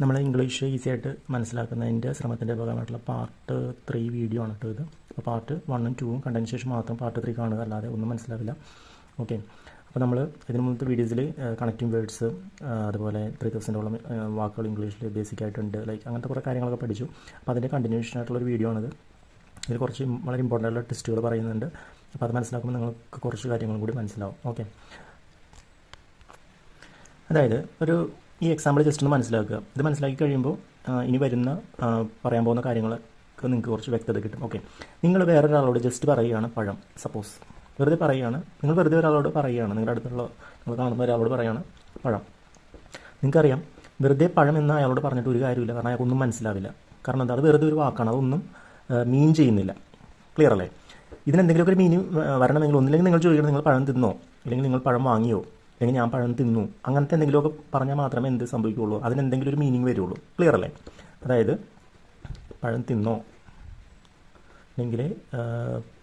നമ്മൾ English easy ആയിട്ട് മനസ്സിലാക്കുന്നതിന്റെ ശ്രമത്തിന്റെ ഭാഗമായിട്ടുള്ള പാർട്ട് ത്രീ വീഡിയോ ആണ് കേട്ടോ ഇത്. അപ്പോൾ പാർട്ട് വണ്ണും ടൂവും കണ്ടതിന് ശേഷം മാത്രം പാർട്ട് ത്രീ കാണുക. അല്ലാതെ ഒന്നും മനസ്സിലാവില്ല. ഓക്കെ അപ്പോൾ നമ്മൾ ഇതിന് മുമ്പത്തെ വീഡിയോസിൽ കണക്റ്റിംഗ് വേർഡ്സ് അതുപോലെ ത്രീ തൗസൻഡോളം വാക്കുകൾ ഇംഗ്ലീഷിൽ ബേസിക് ആയിട്ടുണ്ട്. ലൈക്ക് അങ്ങനത്തെ കുറേ കാര്യങ്ങളൊക്കെ പഠിച്ചു. അപ്പോൾ അതിന്റെ കണ്ടിന്യൂഷൻ ആയിട്ടുള്ളൊരു വീഡിയോ ആണിത് ഇതിൽ കുറച്ച് വളരെ ഇമ്പോർട്ടന്റ് ആയിട്ടുള്ള ടെസ്റ്റുകൾ പറയുന്നുണ്ട്. അപ്പോൾ അത് മനസ്സിലാക്കുമ്പോൾ നിങ്ങൾക്ക് കുറച്ച് കാര്യങ്ങളും കൂടി മനസ്സിലാവും. ഓക്കെ അതായത് ഒരു ഈ എക്സാമ്പിൾ ജസ്റ്റ് ഒന്ന് മനസ്സിലാക്കുക. ഇത് മനസ്സിലാക്കി കഴിയുമ്പോൾ ഇനി വരുന്ന പറയാൻ പോകുന്ന കാര്യങ്ങളൊക്കെ നിങ്ങൾക്ക് കുറച്ച് വ്യക്തത കിട്ടും. ഓക്കെ നിങ്ങൾ വേറൊരാളോട് ജസ്റ്റ് പറയുകയാണ് പഴം. സപ്പോസ് വെറുതെ പറയുകയാണ്. നിങ്ങൾ വെറുതെ ഒരാളോട് പറയുകയാണ്. നിങ്ങളുടെ അടുത്തുള്ള നിങ്ങൾ കാണുന്ന ഒരാളോട് പറയുകയാണ് പഴം. നിങ്ങൾക്കറിയാം വെറുതെ പഴം എന്ന് അയാളോട് പറഞ്ഞിട്ട് ഒരു കാര്യമില്ല. കാരണം അയാൾക്കൊന്നും മനസ്സിലാവില്ല. കാരണം എന്താ? അത് വെറുതെ ഒരു വാക്കാണ്. അതൊന്നും മീൻ ചെയ്യുന്നില്ല. ക്ലിയർ അല്ലേ? ഇതിനെന്തെങ്കിലുമൊക്കെ ഒരു മീനിങ് വരണമെങ്കിൽ ഒന്നില്ലെങ്കിൽ നിങ്ങൾ ചോദിക്കണം നിങ്ങൾ പഴം തിന്നോ? അല്ലെങ്കിൽ നിങ്ങൾ പഴം വാങ്ങിയോ? അല്ലെങ്കിൽ ഞാൻ പഴം തിന്നു? അങ്ങനത്തെ എന്തെങ്കിലുമൊക്കെ പറഞ്ഞാൽ മാത്രമേ എന്ത് സംഭവിക്കുകയുള്ളൂ. അതിനെന്തെങ്കിലും ഒരു മീനിങ് വരുള്ളൂ ക്ലിയർ അല്ലേ? അതായത് പഴം തിന്നോ? അല്ലെങ്കിൽ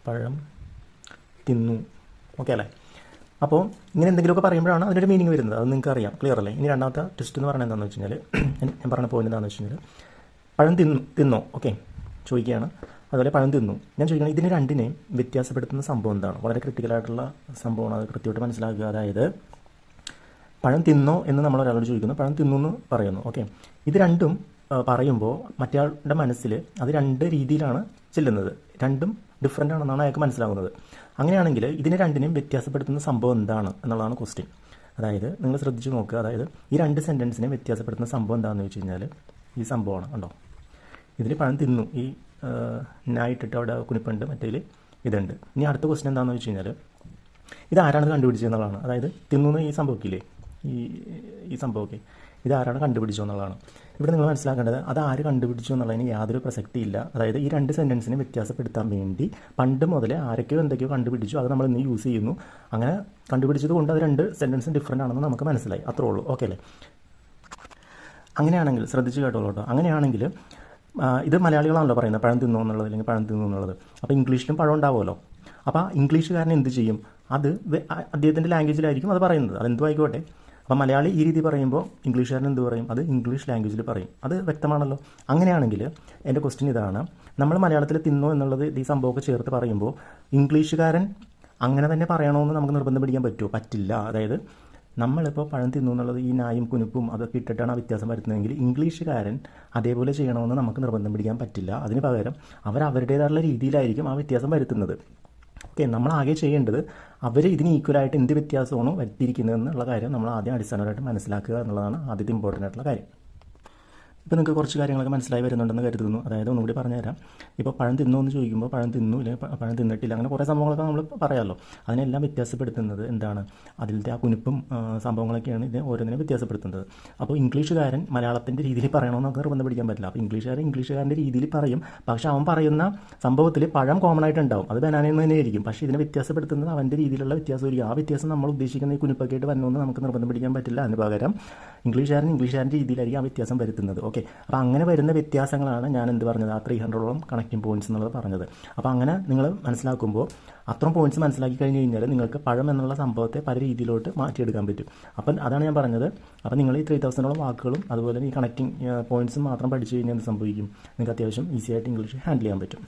പഴം തിന്നു. ഓക്കെ അല്ലേ? അപ്പോൾ ഇങ്ങനെ എന്തെങ്കിലുമൊക്കെ പറയുമ്പോഴാണ് അതിനൊരു മീനിങ് വരുന്നത്. അത് നിങ്ങൾക്ക് അറിയാം. ക്ലിയർ അല്ലേ? ഇനി രണ്ടാമത്തെ ട്വിസ്റ്റ് എന്ന് പറയുന്നത് എന്താണെന്ന് വെച്ച് കഴിഞ്ഞാൽ ഞാൻ പറഞ്ഞ പോയിന്റ് എന്താണെന്ന് വെച്ച് കഴിഞ്ഞാൽ പഴം തിന്നു തിന്നോ? ഓക്കെ ചോദിക്കുകയാണ്. അതുപോലെ പഴം തിന്നു. ഞാൻ ചോദിക്കുന്നത് ഇതിന് രണ്ടിനെയും വ്യത്യാസപ്പെടുത്തുന്ന സംഭവം എന്താണ്? വളരെ ക്രിട്ടിക്കലായിട്ടുള്ള സംഭവമാണ്. അത് കൃത്യമായിട്ട് മനസ്സിലാക്കുക. അതായത് പഴം തിന്നോ എന്ന് നമ്മൾ ഒരാളോട് ചോദിക്കുന്നു. പഴം തിന്നു എന്ന് പറയുന്നു. ഓക്കെ ഇത് രണ്ടും പറയുമ്പോൾ മറ്റയാളുടെ മനസ്സിൽ അത് രണ്ട് രീതിയിലാണ് ചെല്ലുന്നത്. രണ്ടും ഡിഫറെന്റ് ആണെന്നാണ് അയാൾക്ക് മനസ്സിലാകുന്നത്. അങ്ങനെയാണെങ്കിൽ ഇതിനെ രണ്ടിനെയും വ്യത്യാസപ്പെടുത്തുന്ന സംഭവം എന്താണ് എന്നുള്ളതാണ് ക്വസ്റ്റ്യൻ അതായത് നിങ്ങൾ ശ്രദ്ധിച്ച് നോക്കുക. അതായത് ഈ രണ്ട് സെന്റൻസിനെ വ്യത്യാസപ്പെടുത്തുന്ന സംഭവം എന്താണെന്ന് വെച്ച് കഴിഞ്ഞാൽ ഈ സംഭവമാണ് ഉണ്ടോ ഇതിൽ പഴം തിന്നു. ഈ നായിട്ടിട്ട് അവിടെ കുനിപ്പുണ്ട് മറ്റേതിൽ ഇതുണ്ട്. ഇനി അടുത്ത ക്വസ്റ്റ്യൻ എന്താണെന്ന് വെച്ച് കഴിഞ്ഞാൽ ഇത് ആരാണ് കണ്ടുപിടിച്ചത് എന്നുള്ളതാണ്. അതായത് തിന്നുന്ന ഈ സംഭവക്കില്ലേ ഈ ഈ സംഭവമൊക്കെ. ഇതാരാണ് കണ്ടുപിടിച്ചു എന്നുള്ളതാണ്. ഇവിടെ നിങ്ങൾ മനസ്സിലാക്കേണ്ടത് അത് ആര് കണ്ടുപിടിച്ചു എന്നുള്ളതിന് യാതൊരു പ്രസക്തിയില്ല. അതായത് ഈ രണ്ട് സെന്റൻസിനെ വ്യത്യാസപ്പെടുത്താൻ വേണ്ടി പണ്ട് മുതലേ ആരൊക്കെയോ എന്തൊക്കെയോ കണ്ടുപിടിച്ചു അത് നമ്മൾ ഇന്ന് യൂസ് ചെയ്യുന്നു. അങ്ങനെ കണ്ടുപിടിച്ചത് കൊണ്ട് അത് രണ്ട് സെന്റൻസും ഡിഫറെന്റ് ആണെന്ന് നമുക്ക് മനസ്സിലായി. അത്രേ ഉള്ളൂ. ഓക്കെ അല്ലേ? അങ്ങനെയാണെങ്കിൽ ശ്രദ്ധിച്ച് കേട്ടോളൂ കേട്ടോ. അങ്ങനെയാണെങ്കിൽ ഇത് മലയാളികളാണല്ലോ പറയുന്നത്. പഴം തിന്നു എന്നുള്ളത് അല്ലെങ്കിൽ പഴം തിന്നു എന്നുള്ളത്. അപ്പോൾ ഇംഗ്ലീഷിലും പഴം ഉണ്ടാവുമല്ലോ. അപ്പോൾ ആ ഇംഗ്ലീഷുകാരൻ എന്ത് ചെയ്യും? അത് അദ്ദേഹത്തിന്റെ ലാംഗ്വേജിലായിരിക്കും അത് പറയുന്നത്. അതെന്തു ആയിക്കോട്ടെ. അപ്പോൾ മലയാളി ഈ രീതി പറയുമ്പോൾ ഇംഗ്ലീഷുകാരൻ എന്ത് പറയും? അത് ഇംഗ്ലീഷ് ലാംഗ്വേജിൽ പറയും. അത് വ്യക്തമാണല്ലോ. അങ്ങനെയാണെങ്കിൽ എന്റെ ക്വസ്റ്റ്യൻ ഇതാണ്. നമ്മൾ മലയാളത്തിൽ തിന്നോ എന്നുള്ളത് ഈ സംഭവമൊക്കെ ചേർത്ത് പറയുമ്പോൾ ഇംഗ്ലീഷുകാരൻ അങ്ങനെ തന്നെ പറയണമെന്ന് നമുക്ക് നിർബന്ധം പിടിക്കാൻ പറ്റുമോ? പറ്റില്ല. അതായത് നമ്മളിപ്പോൾ പഴം തിന്നു എന്നുള്ളത് ഈ നായും കുനുപ്പും അതൊക്കെ ഇട്ടിട്ടാണ് ആ വ്യത്യാസം വരുന്നതെങ്കിൽ ഇംഗ്ലീഷുകാരൻ അതേപോലെ ചെയ്യണമെന്ന് നമുക്ക് നിർബന്ധം പിടിക്കാൻ പറ്റില്ല. അതിന് പകരം അവർ അവരുടേതായുള്ള രീതിയിലായിരിക്കും ആ വ്യത്യാസം വരുത്തുന്നത്. ഓക്കെ നമ്മൾ ആകെ ചെയ്യേണ്ടത് അവർ ഇതിന് ഈക്വലായിട്ട് എന്ത് വ്യത്യാസമാണോ വരുത്തിയിരിക്കുന്നത് എന്നുള്ള കാര്യം നമ്മൾ ആദ്യം അടിസ്ഥാനപരമായിട്ട് മനസ്സിലാക്കുക എന്നുള്ളതാണ് ആദ്യത്തെ ഇമ്പോർട്ടന്റ് ആയിട്ടുള്ള കാര്യം. ഇപ്പോൾ നിങ്ങൾക്ക് കുറച്ച് കാര്യങ്ങളൊക്കെ മനസ്സിലായി വരുന്നുണ്ടെന്ന് കരുതുന്നു. അതായത് ഒന്നുകൂടി പറഞ്ഞുതരാം. ഇപ്പോൾ പഴം തിന്നു എന്ന് ചോദിക്കുമ്പോൾ പഴം തിന്നു ഇല്ലെങ്കിൽ പഴം തിന്നിട്ടില്ല. അങ്ങനെ കുറേ സംഭവങ്ങളൊക്കെ നമ്മൾ പറയാമല്ലോ അതിനെല്ലാം വ്യത്യാസപ്പെടുത്തുന്നത് എന്താണ്? അതിലത്തെ ആ കുനിപ്പും സംഭവങ്ങളൊക്കെയാണ് ഇതിനെ ഓരോന്നിനെ വ്യത്യാസപ്പെടുത്തുന്നത്. അപ്പോൾ ഇംഗ്ലീഷുകാരൻ മലയാളത്തിന്റെ രീതിയിൽ പറയണമെന്ന് നമുക്ക് നിർബന്ധം പിടിക്കാൻ പറ്റില്ല. അപ്പോൾ ഇംഗ്ലീഷുകാരൻ ഇംഗ്ലീഷുകാരന്റെ രീതിയിൽ പറയും. പക്ഷേ അവൻ പറയുന്ന സംഭവത്തിൽ പഴം കോമൺ ആയിട്ട് ഉണ്ടാവും അത് ബനാനയിൽ നിന്ന് തന്നെയായിരിക്കും. പക്ഷേ ഇതിനെ വ്യത്യാസപ്പെടുത്തുന്നത് അവന്റെ രീതിയിലുള്ള വ്യത്യാസമായിരിക്കും. ആ വ്യത്യാസം നമ്മൾ ഉദ്ദേശിക്കുന്ന ഈ കുനിപ്പൊക്കെ ആയിട്ട് വരണമെന്ന് നമുക്ക് നിർബന്ധം പിടിക്കാൻ പറ്റില്ല അതിന് പകരം. ഇംഗ്ലീഷുകാരൻ ഇംഗ്ലീഷുകാരന്റെ രീതിയിലായിരിക്കും ആ വ്യത്യാസം വരുത്തുന്നത്. ഓക്കെ. അപ്പോൾ അങ്ങനെ വരുന്ന വ്യത്യാസങ്ങളാണ് ഞാൻ എന്ത് പറഞ്ഞത്? ആ ത്രീ ഹൺഡ്രഡോളം കണക്റ്റിംഗ് പോയിന്റ്സ് എന്നുള്ളത് പറഞ്ഞത്. അപ്പോൾ അങ്ങനെ നിങ്ങൾ മനസ്സിലാക്കുമ്പോൾ അത്രയും പോയിന്റ്സ് മനസ്സിലാക്കി കഴിഞ്ഞ് കഴിഞ്ഞാൽ നിങ്ങൾക്ക് പഴം എന്നുള്ള സംഭവത്തെ പല രീതിയിലോട്ട് മാറ്റിയെടുക്കാൻ പറ്റും. അപ്പം അതാണ് ഞാൻ പറഞ്ഞത്. അപ്പോൾ നിങ്ങൾ ഈ ത്രീ തൗസൻഡോളം വാക്കുകളും അതുപോലെ ഈ കണക്റ്റിംഗ് പോയിന്റ്സും മാത്രം പഠിച്ചു കഴിഞ്ഞാൽ എന്ത് സംഭവിക്കും? നിങ്ങൾക്ക് അത്യാവശ്യം ഈസി ആയിട്ട് ഇംഗ്ലീഷ് ഹാൻഡിൽ ചെയ്യാൻ പറ്റും.